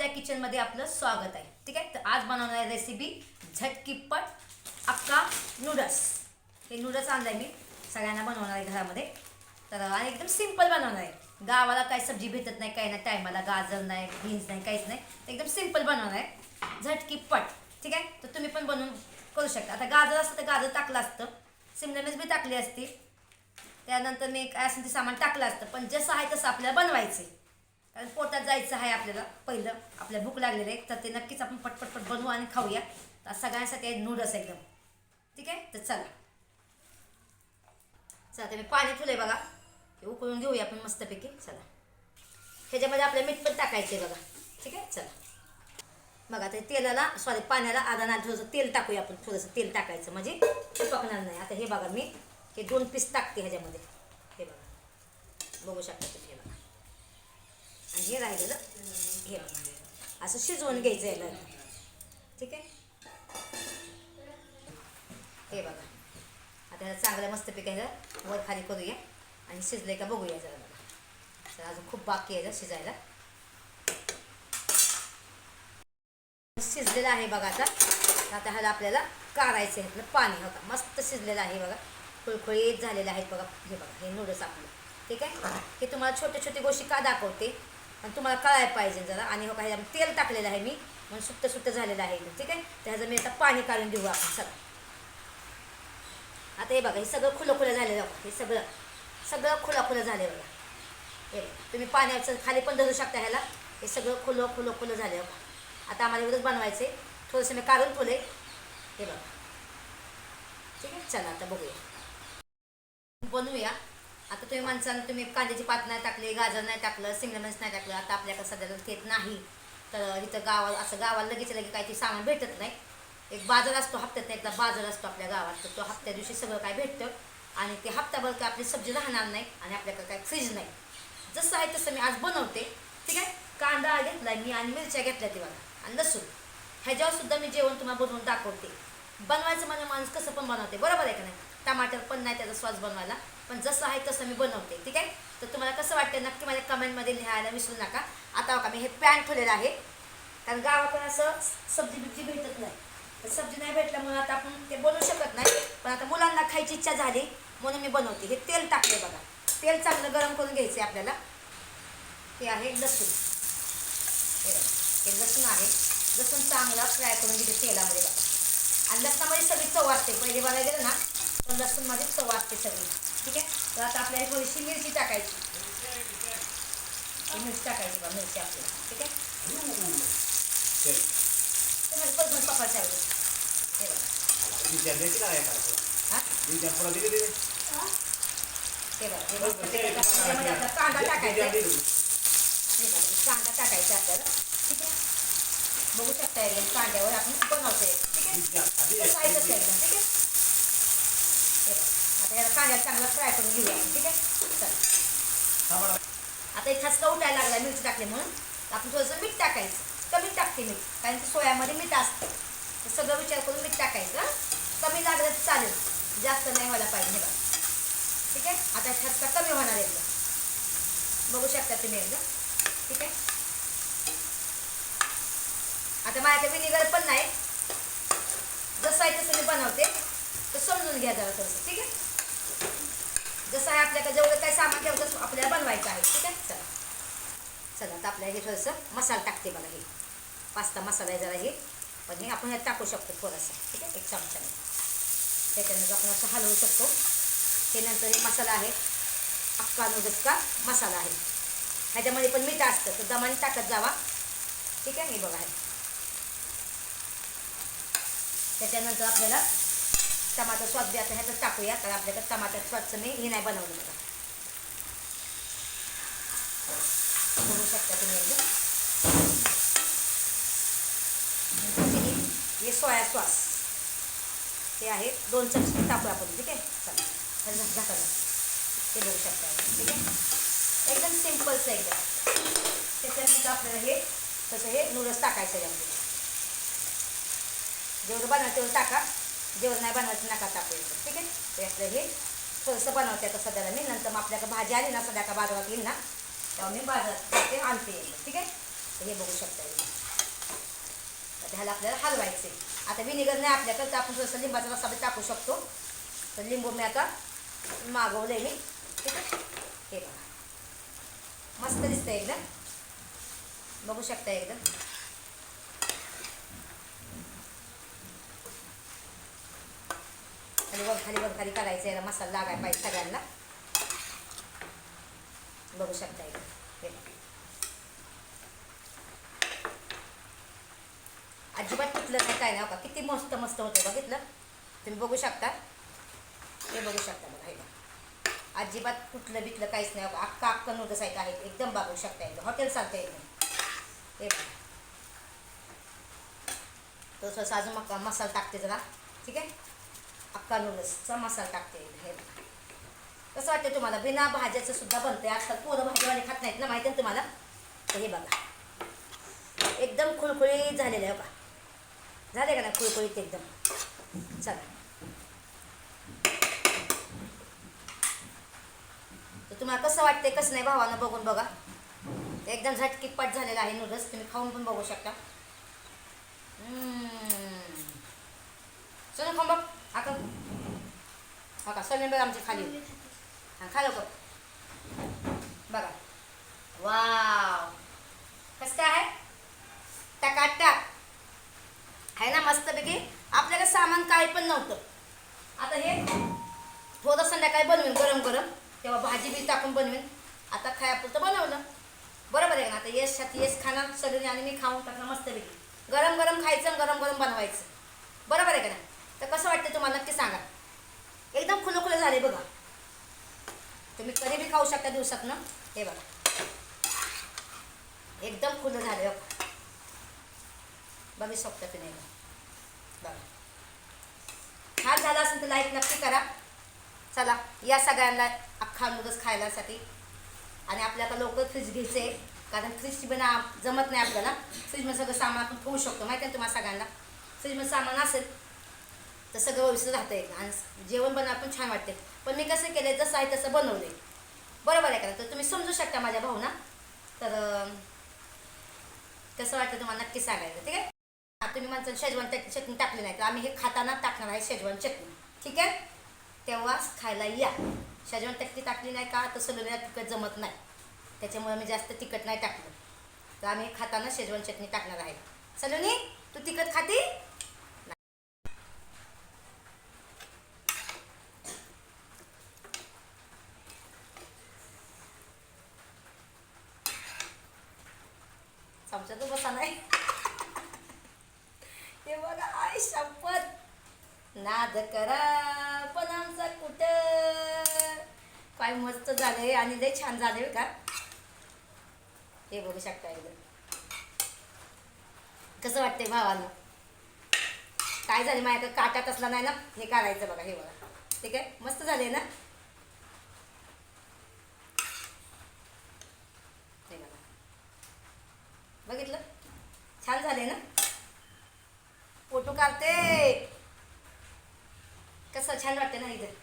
आपल्या किचनमध्ये आपलं स्वागत आहे. ठीक आहे? तर आज बनवणार आहे रेसिपी झटकीपट अक्का नूडल्स हे नूडल्स आणलं आहे मी. सगळ्यांना बनवणार आहे घरामध्ये. तर आणि एकदम सिंपल बनवणार आहे. गावाला काही सब्जी भेटत नाही काही नाही. टायमाला गाजर नाही बीन्स नाही काहीच नाही. तर एकदम सिंपल बनवणार आहे. झटकीपट ठीक आहे? तर तुम्ही पण बनवून करू शकता. आता गाजर असतं तर गाजर टाकलं असतं. सिमला मिरच बी टाकली असती. त्यानंतर मी काय असेल ते सामान टाकलं असतं. पण जसं आहे तसं आपल्याला बनवायचं आहे कारण पोटात जायचं आहे आपल्याला. पहिलं आपल्या भूक लागलेली आहे तर ते नक्कीच आपण पटपट पट बनवू आणि खाऊया. तर सगळ्यांसाठी नूडल्स एकदम. ठीक आहे? तर चला. चला ते मी पाणी ठेवलंय बघा. हे उकळून घेऊया आपण मस्तपैकी. चला. ह्याच्यामध्ये आपलं मीठ पण टाकायचं आहे बघा. ठीक आहे? चला. बघा ते तेलाला सॉरी पाण्याला आधा ना थोडंसं तेल टाकूया आपण. थोडंसं तेल टाकायचं. म्हणजे पकणार नाही. आता हे बघा मी. हे दोन पीस टाकते ह्याच्यामध्ये. हे बघा. बघू शकता तुम्ही. आणि हे राहिलेलं हे असं शिजवून घ्यायचं याला ठीक आहे? हे बघा. आता ह्याला चांगलं मस्त पिकायला वर खाली करूया आणि शिजले का बघूया जरा बघा. तर अजून खूप बाकी आहे शिजायला. शिजलेलं आहे बघा आता. आता ह्याला आपल्याला काढायचं आहे ना पाणी होता मस्त शिजलेलं आहे बघा. खुळखुळीत झालेलं आहेत बघा. हे बघा हे नूडल्स आपलं. ठीक आहे? हे तुम्हाला छोटे छोटे गोष्टी का दाखवते? आणि तुम्हाला कळायला पाहिजे जरा. आणि हो काही तेल टाकलेलं आहे मी. म्हणून सुट्ट सुट्ट झालेलं आहे ठीक आहे? त्याचं मी आता पाणी काढून घेऊ आपण सगळं. आता हे बघा हे सगळं खुलं खुलं झालेलं बघा. हे सगळं सगळं खुलं खुलं झालं बघा. हे तुम्ही पाण्याचं खाली पण धरू शकता ह्याला. हे सगळं खुलं खुलं खुलं झालं बघा. आता आम्हाला एवढंच बनवायचं आहे थोडंसं मी काढून ठेवलं हे बघा. ठीक आहे? चला आता बघूया. बनवूया. आता तुम्ही माणसानं तुम्ही कांद्याची पात नाही टाकली गाजर नाही टाकलं सिंगल मिरच नाही टाकलं आता आपल्याकडे सध्याला घेत नाही. तर इथं गावाला असं गावाला लगेच लगेच काही ते सामान भेटत नाही. एक बाजार असतो हप्त्यात एकदा बाजार असतो आपल्या गावात तर तो हप्त्या दिवशी सगळं काय भेटतं? आणि ते हप्ताभर काय आपली सब्जी राहणार नाही आणि आपल्याकडे काय फ्रीज नाही. जसं आहे तसं मी आज बनवते ठीक आहे? कांदा घेतला मी आणि मिरच्या घेतल्या ते बघा. आणि लसूण. ह्याच्यावर सुद्धा मी जेवण तुम्हाला बनवून दाखवते. बनवायचं म्हणजे माणूस कसं पण बनवते बरोबर आहे का नाही? टमाटर पण नाही त्याचा स्वाद बनवायला. पण जसं आहे तसं मी बनवते ठीक आहे? तर तुम्हाला कसं वाटतं नक्की माझ्या कमेंटमध्ये लिहायला विसरू नका. आता बघा मी हे पॅन ठेवलेलं आहे. कारण गावाकडे असं सब्जी बिब्जी भेटत नाही. तर सब्जी नाही भेटल्यामुळे आता आपण ते बनवू शकत नाही. पण आता मुलांना खायची इच्छा झाली म्हणून मी बनवते. हे तेल टाकले बघा. तेल चांगलं गरम करून घ्यायचं आहे आपल्याला. हे आहे लसूण. हे हे लसूण आहे. लसूण चांगला फ्राय करून घेते तेलामध्ये बघा. आणि लसणामध्ये सगळी चव वाटते पहिले बघायला गेलं ना तर लसूणमध्ये चव वाटते सगळी. ठीक आहे? तर आता आपल्याला थोडीशी मिरची टाकायची. मिरची टाकायची बघा मिरची आपल्याला. ठीक आहे? तुम्हाला हे बघा. हा? बघा बघा. त्याच्यामध्ये आपला कांदा टाकायचा. हे बघा, कांदा टाकायचा आपल्याला. ठीक आहे? बघू शकता कांद्यावर आपण बनवतोय ठीक आहे? ठीक आहे. आता याला कांद्याला चांगला फ्राय करून घेऊया ठीक आहे? चला. आता एक ठसका उठायला लागला मिरची टाकली म्हणून. आपण थोडंसं मीठ टाकायचं. कमी टाकते मीठ कारण की सोयामध्ये मीठ असतं. तर सगळं विचार करून मीठ टाकायचं. कमी लागलं तर चालेल. जास्त नाही व्हायला पाहिजे बघा. ठीक आहे? आता ठसका कमी होणार एकदम. बघू शकता तुम्ही एकदम. ठीक आहे? आता माझ्याकडे विनेगर पण नाही. जसं आहे तसं मी बनवते. तर समजून घ्या जरा थोडंसं. ठीक आहे? जसं आहे आपल्याकडे जेवढं काही सामान ठेवतं आपल्याला बनवायचं आहे. ठीक आहे? चला. चला आता आपल्याला हे थोडंसं मसाला टाकते बघा हे. पास्ता मसाला आहे जरा हे. पण हे आपण ह्यात टाकू शकतो थोडंसं. ठीक आहे? एक चमचा. त्याच्यानंतर आपण असं हलवू शकतो हे नंतर हे मसाला आहे. अक्का नूडल्स का मसाला आहे. ह्याच्यामध्ये पण मीठ असतं तर दमाने टाकत जावा. ठीक आहे? हे बघा त्याच्यानंतर आपल्याला टमाटर स्वाद बी आता ह्याचं टाकूया. कारण आपल्याकडे टमाटर स्वादचं मी हे नाही बनवलं बघा. बघू शकता तुम्ही एकदम हे- सोया सॉस. हे आहे दोन चमचे टाकू आपण ठीक आहे? चला. त्याला ते हे बघू शकता ठीक आहे? एकदम सिम्पलचं एकदम. त्याच्यानंतर आपल्याला हे तसं हे नूडल्स टाकायचं यामध्ये जेवढं बनवायचं तेवढं टाका. जेवण नाही बनवायचं नका टाकू ठीक आहे? ते हे थोडंसं बनवते आता सध्याला मी. नंतर मग आपल्याकडे भाजी आली ना सध्या का बाजारात येईल ना तेव्हा मी बाजारात ते आणते. ठीक आहे? हे बघू शकता आता ह्याला आपल्याला हलवायचं आहे आता विनेगर नाही आपल्याकडे तर आपण थोडंसं लिंबाचा रस्सा टाकू शकतो. तर लिंबू मी आता मागवलं आहे मी. ठीक आहे? हे बघा. मस्त दिसतं एकदम. बघू शकता एकदम. खाली वर खाली वर खाली करायचं याला मसाला लागायला पाहिजे सगळ्यांना. बघू शकता येईल अजिबात तुटलं नाही काय नाही हो का किती मस्त मस्त होतं बघितलं तुम्ही बघू शकता. हे बघू शकता बघा हे अजिबात कुठलं बिटलं काहीच नाही हो अक्का अख्खा अख्खा नूडल्स का आहे एकदम बघू शकता एकदम हॉटेल सारखं एकदम हे बघा. तो अजून मग मसाला टाकते जरा. ठीक आहे? अख्खा नूडल्सचा मसाला टाकते हे कसं वाटतं तुम्हाला? बिना भाज्याचं सुद्धा आहे आजकाल पोरं भाजीवाले खात नाहीत ना माहिती ना तुम्हाला? तर हे बघा. एकदम खुळखुळीत झालेलं आहे बघा. झाले का ना खुळखुळीत एकदम? चला. तर तुम्हाला कसं वाटतंय कसं नाही भावानं बघून बघा. एकदम झटकीपट झालेला आहे नूडल्स तुम्ही खाऊन पण बघू शकता. चलो खाऊन बघ 아까 हा का सोने 칼이. आमची खाली हां खा लवकर बघा वाव कसं काय आहे टकाटक आहे ना मस्तपैकी आपल्याला सामान काय पण नव्हतं आता हे थोडं संध्याकाळी बनवेन गरम गरम तेव्हा भाजी बी टाकून बनवेन आता खायापुरतं बनवलं बरोबर आहे ना आता येस छाती येस खाणार सगळी आणि मी खाऊन टाकणार मस्तपैकी गरम गरम खायचं आणि गरम गरम बनवायचं बरोबर आहे का ना तर कसं वाटतं तुम्हाला? नक्की सांगा. एकदम खुलं खुलं झाले बघा. तुम्ही कधी बी खाऊ शकता दिवसात ना? हे बघा. एकदम खुलं झाले हो. बघू शकता तुम्ही बघा. छान झालं असेल तर लाईक नक्की करा. चला या सगळ्यांना अख्खा नूडल्स खायलासाठी. आणि आपल्याला लवकर फ्रीज घ्यायचे कारण फ्रीजची बिना जमत नाही आपल्याला. फ्रीजमध्ये सगळं सामान आपण ठेवू शकतो. माहिती आहे तुम्हाला सगळ्यांना? फ्रीजमध्ये सामान असेल तर सगळं व्यवस्थित राहतं आहे आणि जेवण बनवा पण छान वाटते पण मी कसं केलं जसं आहे तसं बनवलं आहे बरोबर आहे का? तर तुम्ही समजू शकता माझ्या भाऊना तर कसं वाटतं तुम्हाला नक्की सांगायचं ठीक आहे? तुम्ही म्हणता शेजवान चटणी टाकली नाही तर आम्ही हे खाताना टाकणार आहे शेजवान चटणी. ठीक आहे? तेव्हाच खायला या. शेजवान चटणी टाकली नाही का तर सलोनीला तिखट जमत नाही. त्याच्यामुळे मी जास्त तिखट नाही टाकलं. तर आम्ही खाताना शेजवान चटणी टाकणार आहे. सलोनी तू तिखट खाती? आमच्या तो बसा नाही. हे बघा आय शपथ. नाद करा पण आमचा कुठं? काय मस्त झालंय आणि लय छान झाले का. हे बघू शकता एकदम कसं वाटतंय भावांना? काय झाले माझ्या काटा कसला नाही ना? हे काढायचं बघा हे बघा. ठीक आहे? मस्त झाले ना हे बघा बघितलं? छान झाले ना? फोटो काढते. कसं छान वाटते ना इथं?